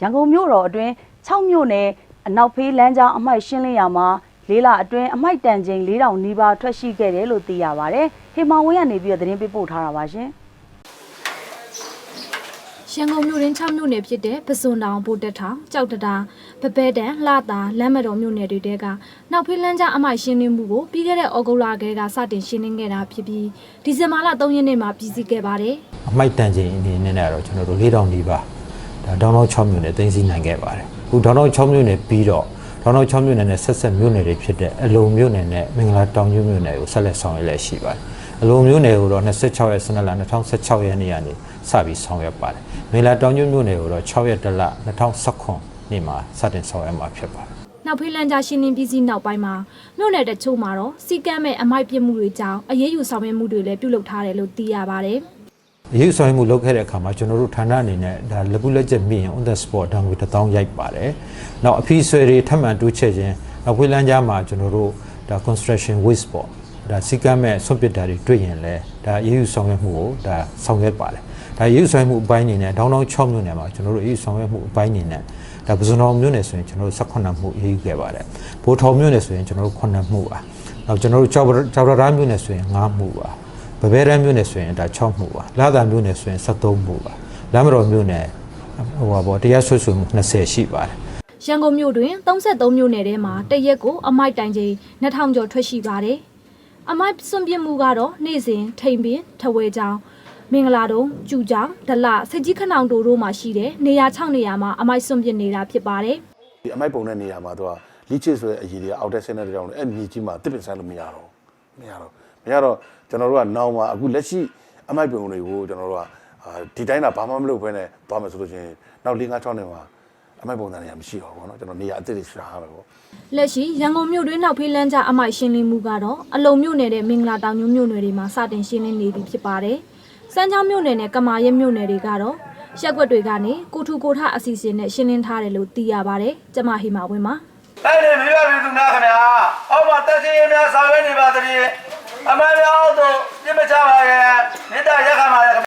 ရန်ကုန်မြို့တော်အတွင်း6မြို့နယ်အနောက်ဖေးလမ်းကြောင်းအမိုက်ရှင်းလင်းရာမှာလေးလအတွင်းအမိုက်တန်ချိန်4000နီးပါးထွက်ရှိခဲ့တယ်လို့သိရပါတယ်။ဟေမောင်ဝင်းကနေပြီးတော့သတင်းပေးပို့ထားတာပါရှင်။ရန်ကုန်မြို့ရင်း6မြို့နယ်ဖြစ်တဲ့ပစွန်တောင်ဗိုလ်တက်ထောင်ကြောက်တတာပပဲတန်လှတာလမ်းမတော်မြို့နယ်တွေတဲကနောက်ဖေးလန်းကြားအမိုက်ရှင်းလင်းမှုကိုပြီးခဲ့တဲ့ဩဂုတ်လကတည်းကစတင်ရှင်းလင်းခဲ့တာဖြစ်ပြီးဒီဇင်ဘာလ3ရက်နေ့မှာပြည်စည်းခဲ့ပါတယ်အမိုက်တန်ချိန်အနေနဲ့ကတော့ကျွန်တော်တို့၄000နီးပါး ဒါဒေါင်းတော့6မြို့နယ်သိမ်းဆည်းနိုင်ခဲ့ပါတယ်အခုဒေါင်းတော့6မြို့နယ်ပြီးတော့ဒေါင်းတော့6မြို့နယ်နဲ့ဆက်ဆက်မြို့နယ်တွေဖြစ်တဲ့အလုံမြို့နယ်နဲ့မင်္ဂလာတောင်ကျွန်းမြို့နယ်ကိုဆက်လက်ဆောင်ရွက်လက်ရှိပါတယ်အလုံမြို့နယ်ကိုတော့26ရက်12လ2016ရက်နေ့ကနေစပြီးဆောင်ရွက်ပါတယ်မင်္ဂလာတောင်ကျွန်းမြို့နယ်ကိုတော့6ရက်တလ2019နေ့မှာစတင်ဆောင်ရွက်မှာဖြစ်ပါတယ်နောက်ဖေးလန်းကြားရှင်းလင်းပြီးစီးနောက်ပိုင်းမှာမြို့နယ်တချို့မှာတော့စီကမ်းမဲ့အမိုက်ပြစ်မှုတွေကြောင့်အရေးယူဆောင်ရွက်မှုတွေလည်းပြုလုပ်ထားတယ်လို့သိရပါတယ် အရေးဆောင်ရွက်မှုလုပ်ခဲ့တဲ့အခါမှာကျွန်တော်တို့ဌာနအနေနဲ့ဒါလက်ပုလက်ချက်မိရင် on the spot တောင်းပြီး1000ရိုက်ပါတယ်။နောက်အဖီဆွဲတွေထပ်မံတိုးချက်ခြင်းနောက်ဝေးလန်းကြားမှာကျွန်တော်တို့ဒါ construction waste ပေါ့ဒါစီကမ်းမဲ့ဆွန့်ပစ်တာတွေတွေ့ရင်လည်းဒါအရေးယူဆောင်ရွက်မှုကိုဒါဆောင်ရွက်ပါတယ်။ဒါအရေးယူဆောင်ရွက်မှုအပိုင်းအနေနဲ့ဒေါင်းတောင်း6မြို့နယ်မှာကျွန်တော်တို့အရေးယူဆောင်ရွက်မှုအပိုင်းအနေနဲ့ဒါပဇွန်တော်မြို့နယ်ဆိုရင်ကျွန်တော်တို့18မှုအရေးယူခဲ့ပါတယ်။ဘိုးထောင်မြို့နယ်ဆိုရင်ကျွန်တော်တို့9မှုပါ။နောက်ကျွန်တော်တို့ကြောက်ကြောက်ရတာမြို့နယ်ဆိုရင်9မှုပါ။ ဗဘဲရမ်းမြို့နယ်ဆိုရင်ဒါ6မှုပါလာသာမြို့နယ်ဆိုရင်73မှုပါလမ်းမတော်မြို့နယ်ဟိုပါဗောတရားဆွဆွမှု20ရှိပါတယ်ရန်ကုန်မြို့တွင်33မြို့နယ်ထဲမှာတရက်ကိုအမိုက်တိုင်ချိန်2000ကျော်ထွက်ရှိပါတယ်။အမိုက်စွန့်ပစ်မှုကတော့နေ့စဉ်ထိန်ပင်ထဝဲချောင်းမင်္ဂလာတုံကျူချောင်းဒလစစ်ကြီးခနောင်တိုတို့မှာရှိတဲ့နေရာ6နေရာမှာအမိုက်စွန့်ပစ်နေတာဖြစ်ပါတယ်ဒီအမိုက်ပုံတဲ့နေရာမှာသူကလီချစ်ဆိုတဲ့အရည်တွေကအောက်တက်ဆင်းတဲ့ကြောင်အဲ့မြေကြီးမှာတစ်ပင်ဆိုင်လို့မရတော့မရတော့ မရတော့ကျွန်တော်တို့ကနောင်မှာအခုလက်ရှိအမိုက်ပုံတွေကိုကျွန်တော်တို့ကအာဒီတိုင်းတာဘာမှမလုပ်ဘဲနဲ့သွားမယ်ဆိုလို့ချင်းနောက်၄၅6နှစ်မှာအမိုက်ပုံစံတွေကမရှိတော့ဘူးเนาะကျွန်တော်နေရာအသစ်တွေရှာရမယ်ပေါ့ ။လက်ရှိရန်ကုန်မြို့တွင်နောက်ဖေးလန်းကြအမိုက်ရှင်းလင်းမှုကတော့အလုံမြို့နယ်တဲ့မင်္ဂလာတောင်ညွန့်မြို့နယ်တွေမှာစတင်ရှင်းလင်းနေပြီဖြစ်ပါတယ်။စမ်းချောင်းမြို့နယ်နဲ့ကမာရဲမြို့နယ်တွေကတော့ရက်ွက်တွေကနေကိုထူကိုထအစီအစဉ်နဲ့ရှင်းလင်းထားတယ်လို့သိရပါတယ်။ကျမဟိမာဝင်းပါ။ အဲ့ဒီမိဘပြည်သူများခင်ဗျာအောက်မှာတက်ကြီးများဆောင်ရွက်နေပါသတည်း အမှန်များအောင်သို့ပြစ်မချပါရဲ့မေတ္တာရက်ခံပါရဲ့